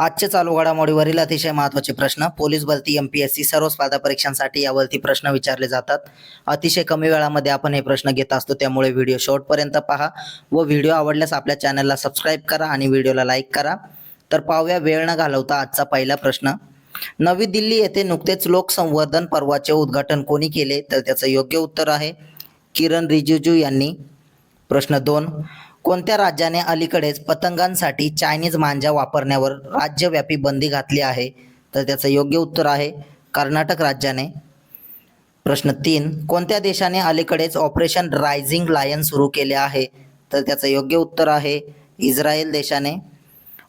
आजच्या चालू घडामोडीवरील अतिशय महत्त्वाचे प्रश्न पोलीस भरती एम पी एस सी सर्व स्पर्धा परीक्षांसाठी यावरती प्रश्न विचारले जातात. अतिशय कमी वेळामध्ये आपण हे प्रश्न घेत असतो त्यामुळे व्हिडिओ शेवटपर्यंत पहा व व्हिडिओ आवडल्यास आपल्या चॅनलला सबस्क्राईब करा आणि व्हिडिओला लाईक करा. तर पाहूया वेळ न घालवता आजचा पहिला प्रश्न. नवी दिल्ली येथे नुकतेच लोकसंवर्धन पर्वाचे उद्घाटन कोणी केले? तर त्याचं योग्य उत्तर आहे किरण रिजिजू यांनी. प्रश्न दोन कोणत्या राज्याने अलीकडेच पतंगांसाठी चायनीज मांजा वापरण्यावर राज्यव्यापी बंदी घातली आहे? तर त्याचं योग्य उत्तर आहे कर्नाटक राज्याने. प्रश्न तीन कोणत्या देशाने अलीकडेच ऑपरेशन रायझिंग लायन सुरू केले आहे? तर त्याचं योग्य उत्तर आहे इस्रायल देशाने.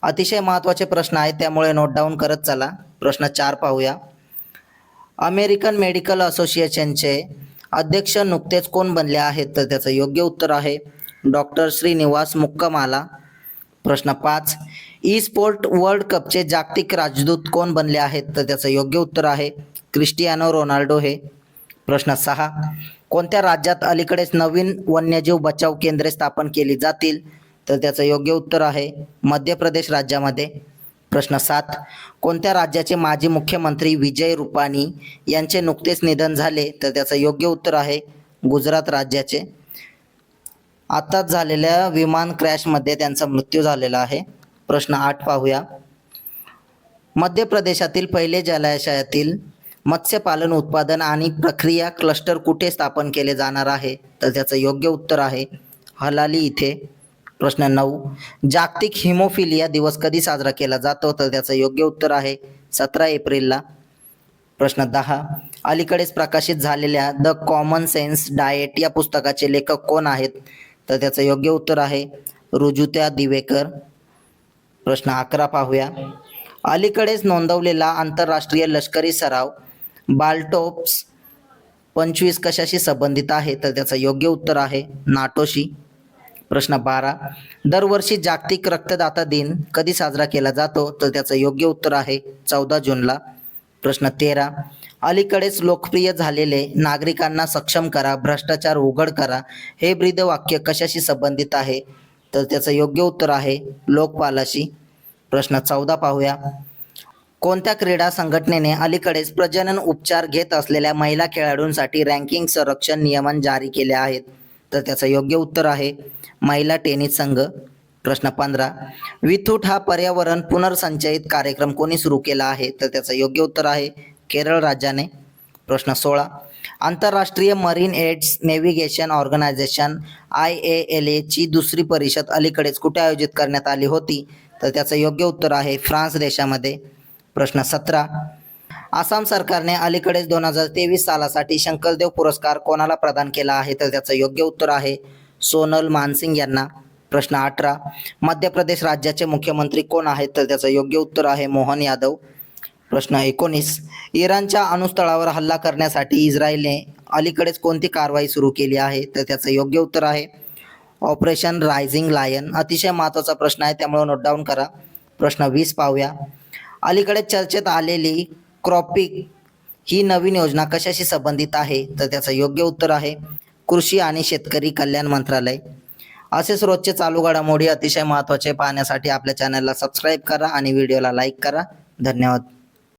अतिशय महत्त्वाचे प्रश्न आहेत त्यामुळे नोट डाऊन करत चला. प्रश्न चार पाहूया. अमेरिकन मेडिकल असोसिएशनचे अध्यक्ष नुकतेच कोण बनले आहेत? तर त्याचं योग्य उत्तर आहे डॉक्टर श्रीनिवास मुक्कमाला. प्रश्न पाच. ई स्पोर्ट वर्ल्ड कपचे जागतिक राजदूत कोण बनले आहेत? तर त्याचं योग्य उत्तर आहे क्रिस्टियानो रोनाल्डो हे. प्रश्न सहा. कोणत्या राज्यात अलीकडेच नवीन वन्यजीव बचाव केंद्रे स्थापन केली जातील? तर त्याचं योग्य उत्तर आहे मध्य प्रदेश राज्यामध्ये. प्रश्न सात. कोणत्या राज्याचे माजी मुख्यमंत्री विजय रुपानी यांचे नुकतेच निधन झाले? तर त्याचं योग्य उत्तर आहे गुजरात राज्याचे. आत्ताच झालेल्या विमान क्रॅशमध्ये त्यांचा मृत्यू झालेला आहे. प्रश्न आठ पाहूया. मध्य प्रदेशातील पहिले जलाशयातील मत्स्यपालन उत्पादन आणि प्रक्रिया क्लस्टर कुठे स्थापन केले जाणार आहे? तर त्याचं योग्य उत्तर आहे हलाली इथे. प्रश्न नऊ. जागतिक हिमोफिलिया दिवस कधी साजरा केला जातो? तर त्याचं योग्य उत्तर आहे सतरा एप्रिलला. प्रश्न दहा. अलीकडेच प्रकाशित झालेल्या द कॉमन सेन्स डाएट या पुस्तकाचे लेखक कोण आहेत? तर त्याचं योग्य उत्तर आहे रुजुत्या दिवेकर. प्रश्न अकरा पाहूया. अलीकडेच नोंदवलेला आंतरराष्ट्रीय लष्करी सराव बालटोप्स पंचवीस कशाशी संबंधित आहे? तर त्याचं योग्य उत्तर आहे नाटोशी. प्रश्न बारा. दरवर्षी जागतिक रक्तदाता दिन कधी साजरा केला जातो? तर त्याचं योग्य उत्तर आहे चौदा जूनला. प्रश्न तेरा. अलीकडेच लोकप्रिय झालेले नागरिकांना सक्षम करा भ्रष्टाचार उघड करा हे ब्रीद वाक्य कशाशी संबंधित आहे? तर त्याचं योग्य उत्तर आहे लोकपालाशी. प्रश्न चौदा पाहूया. कोणत्या क्रीडा संघटनेने अलीकडेच प्रजनन उपचार घेत असलेल्या महिला खेळाडूंसाठी रँकिंग संरक्षण नियमन जारी केले आहेत? तर त्याचं योग्य उत्तर आहे महिला टेनिस संघ. प्रश्न पंधरा. विथूट हा पर्यावरण पुनर्संचयित कार्यक्रम कोणी सुरू केला आहे? तर त्याचं योग्य उत्तर आहे केरळ राज्याने. प्रश्न सोळा. आंतरराष्ट्रीय marine aids navigation organization I A L एची दुसरी परिषद अलीकडेच कुठे आयोजित करण्यात आली होती? तर त्याचं योग्य उत्तर आहे फ्रान्स देशामध्ये. प्रश्न सतरा. आसाम सरकारने अलीकडेच दोन हजार तेवीस सालासाठी शंकरदेव पुरस्कार कोणाला प्रदान केला आहे? तर त्याचं योग्य उत्तर आहे सोनल मानसिंग यांना. प्रश्न अठरा. मध्य प्रदेश राज्याचे मुख्यमंत्री कोण आहेत? तर त्याचं योग्य उत्तर आहे मोहन यादव. प्रश्न एकोणीस. इराणच्या अणुस्थळावर हल्ला करण्यासाठी इस्रायलने अलीकडेच कोणती कारवाई सुरू केली आहे? तर त्याचं योग्य उत्तर आहे. Operation rising lion. अतिशय महत्त्वाचा प्रश्न आहे. त्यामुळे नोट डाऊन करा. प्रश्न वीस पाहूया. अलीकडे चर्चेत आलेली क्रॉपिक ही नवीन योजना कशाशी संबंधित आहे? तर त्याचं योग्य उत्तर आहे. कृषी आणि शेतकरी कल्याण मंत्रालय. असेच रोजचे चालू घडामोडी अतिशय महत्त्वाचे पाहण्यासाठी आपल्या चॅनलला सबस्क्राईब करा आणि व्हिडिओला लाईक करा. धन्यवाद.